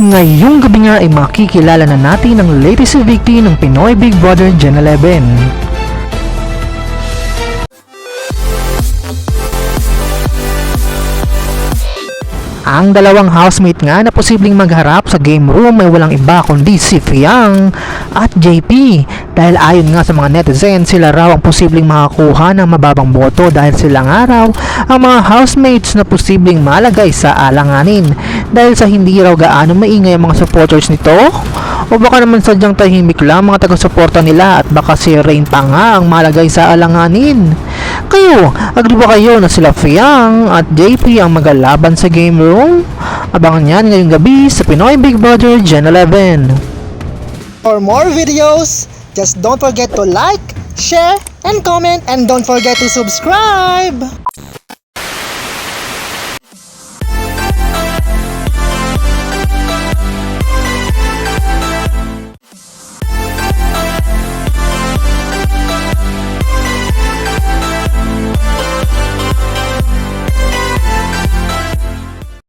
Ngayong gabi nga ay makikilala na natin ang latest evictee ng Pinoy Big Brother Gen 11. Ang dalawang housemate nga na posibleng magharap sa game room ay walang iba kundi si Fiang at JP dahil ayon nga sa mga netizens sila raw ang posibleng makakuha ng mababang boto dahil sila nga raw ang mga housemates na posibleng malagay sa alanganin dahil sa hindi raw gaano maingay ang mga supporters nito o baka naman sadyang tahimik lang mga taga-suporta nila at baka si Rain pa nga ang malagay sa alanganin. Kayo, agree ba kayo na sila Fiang at JP ang magalaban sa game room? Abangan yan ngayong gabi sa Pinoy Big Brother Gen 11. For more videos, just don't forget to like, share, and comment, and don't forget to subscribe!